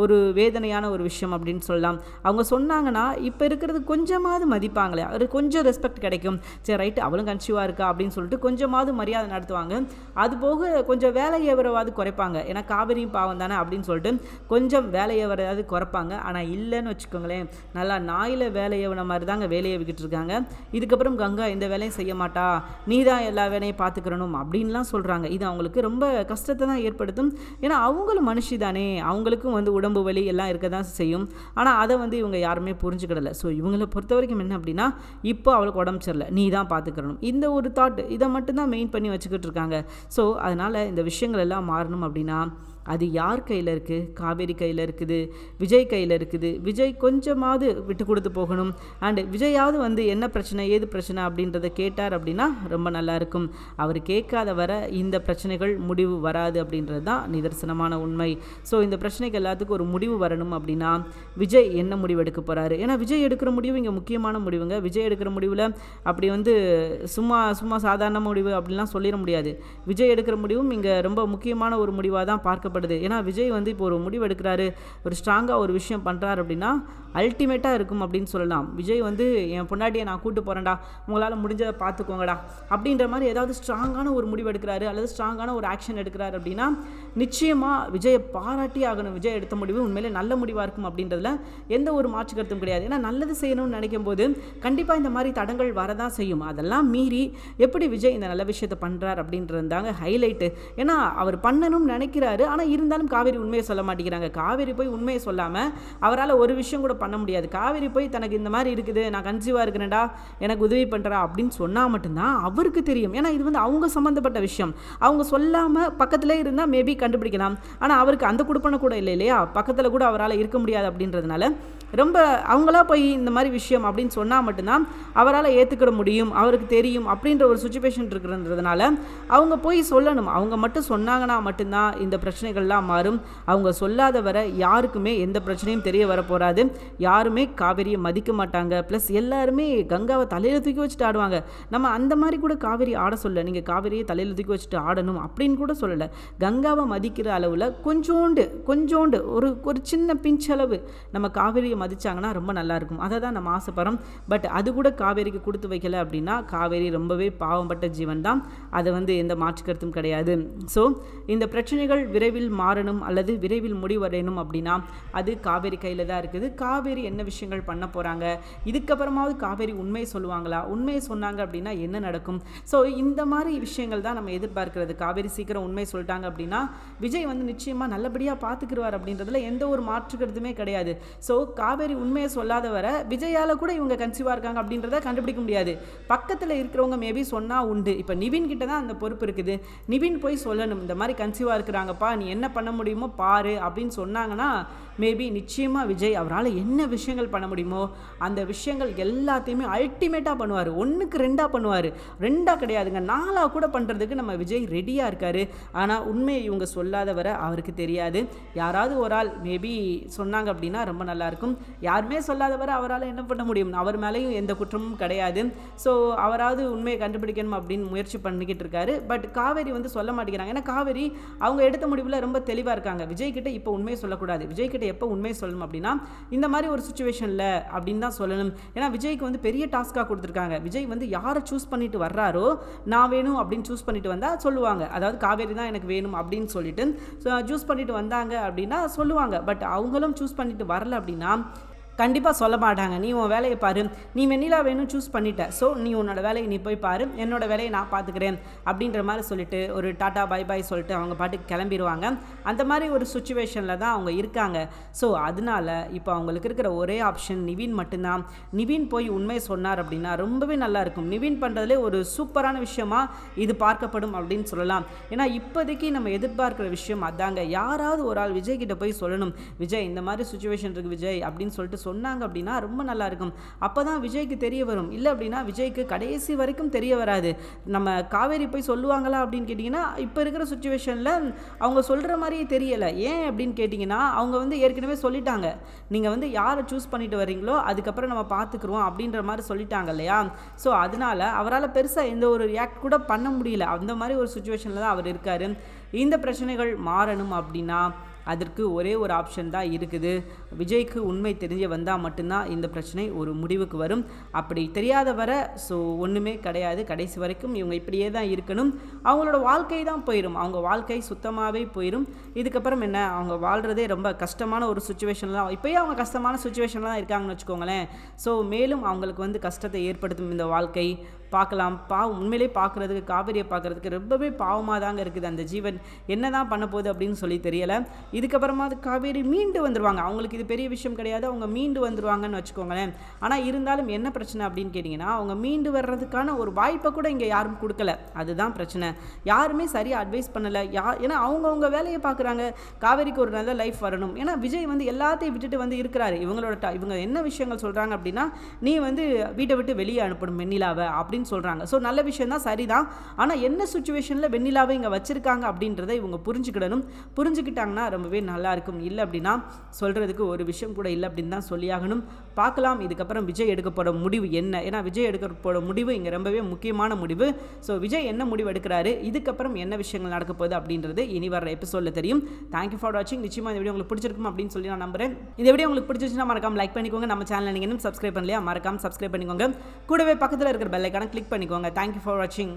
ஒரு வேதனையான ஒரு விஷயம் அப்படின்னு சொல்லலாம். அவங்க சொன்னாங்கன்னா இப்போ இருக்கிறது கொஞ்சமாவது மதிப்பாங்களே ஒரு கொஞ்சம் ரெஸ்பெக்ட் கிடைக்கும். சரி ரைட்டு அவளும் கன்சியூவாக இருக்கா அப்படின்னு சொல்லிட்டு கொஞ்சமாவது மரியாதை நடத்துவாங்க. அது போக கொஞ்சம் வேலை ஏவரவாது குறைப்பாங்க. ஏன்னா காவிரியும் பாவம் தானே அப்படின்னு சொல்லிட்டு கொஞ்சம் வேலை எவரையாவது குறைப்பாங்க. ஆனால் இல்லைன்னு வச்சுக்கோங்களேன் நல்லா நாயில் வேலை ஏவன மாதிரி தாங்க வேலையை விக்கிட்டு இருக்காங்க. இதுக்கப்புறம் கங்கா இந்த வேலையும் செய்ய மாட்டா. நீ தான் எல்லா வேலையும் பார்த்துக்கிறணும் அப்படின்லாம் சொல்கிறாங்க இது அவங்களுக்கு ரொம்ப கஷ்டத்தை தான் ஏற்படுத்தும். ஏன்னா அவங்களும் மனுஷி தானே. அவங்களுக்கும் வந்து உடம்பு வலி எல்லாம் இருக்க தான் செய்யும். ஆனால் அதை வந்து இவங்க யாருமே புரிஞ்சுக்கிடலை. ஸோ இவங்களை பொறுத்த வரைக்கும் என்ன அப்படின்னா இப்போ அவளுக்கு உடம்பு சரியில்லை. நீ தான் பார்த்துக்கிறணும் இந்த ஒரு தாட் இதை மட்டும்தான் மெயின் பண்ணி வச்சுக்கிட்டு இருக்காங்க. ஸோ அதனால் இந்த விஷயங்கள் எல்லாம் மாறணும் அப்படின்னா அது யார் கையில் இருக்குது காவேரி கையில் இருக்குது விஜய் கையில் இருக்குது. விஜய் கொஞ்சமாவது விட்டு கொடுத்து போகணும். அண்டு விஜயாவது வந்து என்ன பிரச்சனை ஏது பிரச்சனை அப்படின்றத கேட்டார் அப்படின்னா ரொம்ப நல்லாயிருக்கும் அவர் கேட்காத வர இந்த பிரச்சனைகள் முடிவு வராது அப்படின்றது தான் நிதர்சனமான உண்மை. ஸோ இந்த பிரச்சனைக்கு எல்லாத்துக்கும் ஒரு முடிவு வரணும் அப்படின்னா விஜய் என்ன முடிவு எடுக்க போகிறாரு ஏன்னா விஜய் எடுக்கிற முடிவு இங்கே முக்கியமான முடிவுங்க. விஜய் எடுக்கிற முடிவில் அப்படி வந்து சும்மா சும்மா சாதாரண முடிவு அப்படிலாம் சொல்லிட முடியாது. விஜய் எடுக்கிற முடிவும் இங்கே ரொம்ப முக்கியமான ஒரு முடிவாக தான் பார்க்க ஆசைப்படுது ஏன்னா விஜய் வந்து இப்போ ஒரு முடிவு எடுக்கிறாரு ஒரு ஸ்ட்ராங்காக ஒரு விஷயம் பண்ணுறாரு அப்படின்னா அல்டிமேட்டாக இருக்கும் அப்படின்னு சொல்லலாம். விஜய் வந்து என் பொண்டாட்டியை நான் கூட்டு போகிறேன்டா உங்களால் முடிஞ்சதை பார்த்துக்கோங்கடா அப்படின்ற மாதிரி ஏதாவது ஸ்ட்ராங்கான ஒரு முடிவு எடுக்கிறாரு அல்லது ஸ்ட்ராங்கான ஒரு ஆக்ஷன் எடுக்கிறாரு அப்படின்னா நிச்சயமாக விஜயை பாராட்டி ஆகணும். விஜய் எடுத்த முடிவு உண்மையிலே நல்ல முடிவாக இருக்கும் அப்படின்றதுல எந்த ஒரு மாற்று கருத்தும் கிடையாது. ஏன்னா நல்லது செய்யணும்னு நினைக்கும் போது கண்டிப்பாக இந்த மாதிரி தடங்கள் வரதான் செய்யும். அதெல்லாம் மீறி எப்படி விஜய் இந்த நல்ல விஷயத்தை பண்ணுறார் அப்படின்றது தாங்க ஹைலைட்டு ஏன்னா அவர் பண்ணணும்னு நினைக்கிறாரு. ஆனால் இருந்தாலும் காவேரி உண்மையை சொல்ல மாட்டேங்கிறாங்க. காவேரி போய் உண்மையை சொல்லாமல் அவரால் ஒரு விஷயம் கூட பண்ண முடியாது. காவேரி போய் தனக்கு இந்த மாதிரி இருக்குது நான் கன்சீவாக இருக்கிறேன்டா எனக்கு உதவி பண்ணுறா அப்படின்னு சொன்னால் மட்டும்தான் அவருக்கு தெரியும். ஏன்னா இது வந்து அவங்க சம்மந்தப்பட்ட விஷயம். அவங்க சொல்லாமல் பக்கத்திலே இருந்தால் மேபி கண்டுபிடிக்கலாம். ஆனால் அவருக்கு அந்த கொடுப்பனை கூட இல்லை இல்லையா? பக்கத்தில் கூட அவரால் இருக்க முடியாது அப்படின்றதுனால. ரொம்ப அவங்களா போய் இந்த மாதிரி விஷயம் அப்படின்னு சொன்னால் மட்டும்தான் அவரால் ஏற்றுக்கிட முடியும் அவருக்கு தெரியும் அப்படின்ற ஒரு சுச்சுவேஷன் இருக்கிறதுனால அவங்க போய் சொல்லணும். அவங்க மட்டும் சொன்னாங்கன்னா மட்டும்தான் இந்த பிரச்சனைகள்லாம் மாறும். அவங்க சொல்லாத வர யாருக்குமே எந்த பிரச்சனையும் தெரிய வரப்போகிறாது யாருமே காவேரியை மதிக்க மாட்டாங்க. ப்ளஸ் எல்லாருமே கங்காவை தலையில் தூக்கி வச்சுட்டு ஆடுவாங்க. நம்ம அந்த மாதிரி கூட காவேரி ஆட சொல்ல நீங்கள் காவேரியை தலையில் தூக்கி வச்சுட்டு ஆடணும் அப்படின்னு கூட சொல்லலை. கங்காவை மதிக்கிற அளவில் கொஞ்சோண்டு கொஞ்சோண்டு ஒரு ஒரு சின்ன பிஞ்சளவு நம்ம காவேரியை மதித்தாங்கன்னா ரொம்ப நல்லாயிருக்கும் அதை தான் நம்ம ஆசைப்படுறோம். பட் அது கூட காவேரிக்கு கொடுத்து வைக்கல அப்படின்னா காவேரி ரொம்பவே பாவப்பட்ட ஜீவன் தான். அதை வந்து எந்த மாற்றுக்கருத்தும் கிடையாது. ஸோ இந்த பிரச்சனைகள் விரைவில் விரைவில் மாறணும் அல்லது விரைவில் முடிவடையணும் அப்படின்னா அது காவேரி கையில் தான் இருக்குது. காவேரி என்ன விஷயங்கள் பண்ண போகிறாங்க இதுக்கப்புறமாவது காவேரி உண்மையை சொல்லுவாங்களா? உண்மையை சொன்னாங்க அப்படின்னா என்ன நடக்கும்? ஸோ இந்த மாதிரி விஷயங்கள் தான் நம்ம எதிர்பார்க்கிறது. காவேரி சீக்கிரம் உண்மை சொல்லிட்டாங்க அப்படின்னா விஜய் வந்து நிச்சயமாக நல்லபடியாக பார்த்துக்கிடுவார் அப்படின்றதுல எந்த ஒரு மாற்று கிடையாது. ஸோ காவேரி உண்மையை சொல்லாத வர விஜயால் கூட இவங்க கன்சீவாக இருக்காங்க அப்படின்றத கண்டுபிடிக்க முடியாது. பக்கத்தில் இருக்கிறவங்க மேபி சொன்னால் உண்டு. இப்போ நிவின் கிட்ட தான் அந்த பொறுப்பு இருக்குது. நிவின் போய் சொல்லணும். இந்த மாதிரி கன்சீவாக இருக்கிறாங்கப்பா. நீ என்ன பண்ண முடியுமோ பாரு அப்படின்னு சொன்னாங்கன்னா மேபி நிச்சயமாக விஜய் அவரால் என்ன விஷயங்கள் பண்ண முடியுமோ அந்த விஷயங்கள் எல்லாத்தையுமே அல்டிமேட்டாக பண்ணுவார். ஒன்றுக்கு ரெண்டாக பண்ணுவார். ரெண்டாக கிடையாதுங்க. நாலாக கூட பண்ணுறதுக்கு நம்ம விஜய் ரெடியாக இருக்கார். ஆனால் உண்மையை இவங்க சொல்லாத வர அவருக்கு தெரியாது. யாராவது ஒரு ஆள் மேபி சொன்னாங்க அப்படின்னா ரொம்ப நல்லாயிருக்கும் யாருமே சொல்லாத வர அவரால் என்ன பண்ண முடியும்? அவர் மேலேயும் எந்த குற்றமும் கிடையாது. ஸோ அவராவது உண்மையை கண்டுபிடிக்கணும் அப்படின்னு முயற்சி பண்ணிக்கிட்டு இருக்காரு. பட் காவேரி வந்து சொல்ல மாட்டேங்கிறாங்க. ஏன்னா காவேரி அவங்க எடுத்த முடிவில் ரொம்ப தெளிவாக இருக்காங்க. விஜய் கிட்ட இப்போ உண்மையை சொல்லக்கூடாது. விஜய் கிட்ட எப்போ உண்மையை சொல்லணும் அப்படின்னா இந்த மாதிரி ஒரு சுச்சுவேஷனில் அப்படின்னு தான் சொல்லணும். ஏன்னா விஜய்க்கு வந்து பெரிய டாஸ்க்காக கொடுத்துருக்காங்க. விஜய் வந்து யாரை சூஸ் பண்ணிட்டு வர்றாரோ நான் வேணும் அப்படின்னு சூஸ் பண்ணிட்டு வந்தால் சொல்லுவாங்க. அதாவது காவேரி தான் எனக்கு வேணும் அப்படின்னு சொல்லிட்டு சூஸ் பண்ணிட்டு வந்தாங்க அப்படின்னா சொல்லுவாங்க. பட் அவங்களும் சூஸ் பண்ணிட்டு வரல அப்படின்னா கண்டிப்பாக சொல்ல மாட்டாங்க. நீ உன் வேலையை பாரு. நீ வெண்ணிலா வேணும் சூஸ் பண்ணிட்ட. ஸோ நீ உன்னோட வேலையை நீ போய் பாரு. என்னோட வேலையை நான் பார்த்துக்கிறேன் அப்படின்ற மாதிரி சொல்லிட்டு ஒரு டாட்டா பை பாய் சொல்லிட்டு அவங்க பாட்டுக்கு கிளம்பிடுவாங்க அந்த மாதிரி ஒரு சுச்சுவேஷனில் தான் அவங்க இருக்காங்க. ஸோ அதனால இப்போ அவங்களுக்கு இருக்கிற ஒரே ஆப்ஷன் நிவின் மட்டும்தான். நிவின் போய் உண்மை சொன்னார் அப்படின்னா ரொம்பவே நல்லா இருக்கும். நிவின் பண்ணுறதுலே ஒரு சூப்பரான விஷயமா இது பார்க்கப்படும் அப்படின்னு சொல்லலாம். ஏன்னா இப்போதைக்கு நம்ம எதிர்பார்க்குற விஷயம் அதாங்க. யாராவது ஒரு ஆள் விஜய் கிட்ட போய் சொல்லணும். விஜய் இந்த மாதிரி சுச்சுவேஷன் இருக்குது விஜய் அப்படின்னு சொல்லிட்டு சொன்னாங்க அப்படின்னா ரொம்ப நல்லா இருக்கும். அப்போ தான் விஜய்க்கு தெரிய வரும். இல்லை அப்படின்னா விஜய்க்கு கடைசி வரைக்கும் தெரிய வராது. நம்ம காவேரி போய் சொல்லுவாங்களா அப்படின்னு கேட்டிங்கன்னா இப்போ இருக்கிற சுச்சுவேஷனில் அவங்க சொல்கிற மாதிரியே தெரியலை. ஏன் அப்படின்னு கேட்டிங்கன்னா அவங்க வந்து ஏற்கனவே சொல்லிட்டாங்க. நீங்கள் வந்து யாரை சூஸ் பண்ணிட்டு வரீங்களோ அதுக்கப்புறம் நம்ம பார்த்துக்குருவோம் அப்படின்ற மாதிரி சொல்லிட்டாங்க இல்லையா? ஸோ அதனால் அவரால் பெருசாக எந்த ஒரு ரியாக்ட் கூட பண்ண முடியல. அந்த மாதிரி ஒரு சுச்சுவேஷனில் தான் அவர் இருக்கார். இந்த பிரச்சனைகள் மாறணும் அப்படின்னா அதற்கு ஒரே ஒரு ஆப்ஷன் தான் இருக்குது. விஜய்க்கு உண்மை தெரிஞ்ச வந்தால் மட்டும்தான் இந்த பிரச்சனை ஒரு முடிவுக்கு வரும். அப்படி தெரியாத வர ஸோ ஒன்றுமே கிடையாது. கடைசி வரைக்கும் இவங்க இப்படியே தான் இருக்கணும். அவங்களோட வாழ்க்கை தான் போயிடும் அவங்க வாழ்க்கை சுத்தமாகவே போயிடும் இதுக்கப்புறம் என்ன? அவங்க வாழ்கிறதே ரொம்ப கஷ்டமான ஒரு சுச்சுவேஷனில் தான். இப்போயே அவங்க கஷ்டமான சுச்சுவேஷனில் தான் இருக்காங்கன்னு வச்சுக்கோங்களேன். ஸோ மேலும் அவங்களுக்கு வந்து கஷ்டத்தை ஏற்படுத்தும் இந்த வாழ்க்கை. பார்க்கலாம். பா உண்மையிலே பார்க்குறதுக்கு காவிரியை பார்க்குறதுக்கு ரொம்பவே பாவமாக தாங்க இருக்குது அந்த ஜீவன். என்ன தான் பண்ண போகுது அப்படின்னு சொல்லி தெரியலை. இதுக்கப்புறமா அது காவேரி மீண்டு வந்துடுவாங்க அவங்களுக்கு இது பெரிய விஷயம் கிடையாது. அவங்க மீண்டு வந்துடுவாங்கன்னு வச்சுக்கோங்களேன். ஆனால் இருந்தாலும் என்ன பிரச்சனை அப்படின்னு கேட்டிங்கன்னா அவங்க மீண்டு வர்றதுக்கான ஒரு வாய்ப்பை கூட இங்கே யாரும் கொடுக்கல. அதுதான் பிரச்சனை. யாருமே சரியாக அட்வைஸ் பண்ணலை. யா ஏன்னா அவங்கவுங்க வேலையை பார்க்குறாங்க. காவேரிக்கு ஒரு நல்ல லைஃப் வரணும். ஏன்னா விஜய் வந்து எல்லாத்தையும் விட்டுட்டு வந்து இருக்கிறாரு. இவங்களோட ட- இவங்க என்ன விஷயங்கள் சொல்கிறாங்க அப்படின்னா நீ வந்து வீட்டை விட்டு வெளியே அனுப்பணும் வெண்ணிலாவை அப்படின்னு சொல்கிறாங்க ஸோ நல்ல விஷயம் தான் சரிதான். ஆனால் என்ன சுச்சுவேஷனில் வெண்ணிலாவை இங்கே வச்சுருக்காங்க அப்படின்றத இவங்க புரிஞ்சுக்கிடணும். புரிஞ்சுக்கிட்டாங்கன்னா ரொம்பவே நல்லா இருக்கும். இல்லை அப்படின்னா சொல்கிறதுக்கு ஒரு விஷயம் கூட இல்லை அப்படின்னு தான் சொல்லியாகணும். பார்க்கலாம் இதுக்கப்புறம் விஜய் எடுக்கப்படும் முடிவு என்ன? ஏன்னா விஜய் எடுக்க முடிவு இங்கே ரொம்பவே முக்கியமான முடிவு. ஸோ விஜய் என்ன முடிவு எடுக்கிறாரு? இதுக்கப்புறம் என்ன விஷயங்கள் நடக்க போகுது அப்படின்றது இனி வர எபிசோடில் தெரியும். தேங்க்யூ ஃபார் வாட்சிங் நிச்சயமாக இந்த வீடியோ உங்களுக்கு பிடிச்சிருக்கும் அப்படின்னு சொல்லி நான் நம்புறேன். இந்த வீடியோ உங்களுக்கு பிடிச்சிருச்சுன்னா மறக்காம லைக் பண்ணிக்கோங்க. நம்ம சேனல் நீங்கள் இன்னும் சப்ஸ்கிரைப் பண்ணலையா? மறக்காம சப்ஸ்கிரைப் பண்ணிக்கோங்க. கூடவே பக்கத்தில் இருக்கிற பெல்லைக்கான கிளிக் பண்ணிக்கோங்க. தேங்க்யூ ஃபார் வாட்சிங்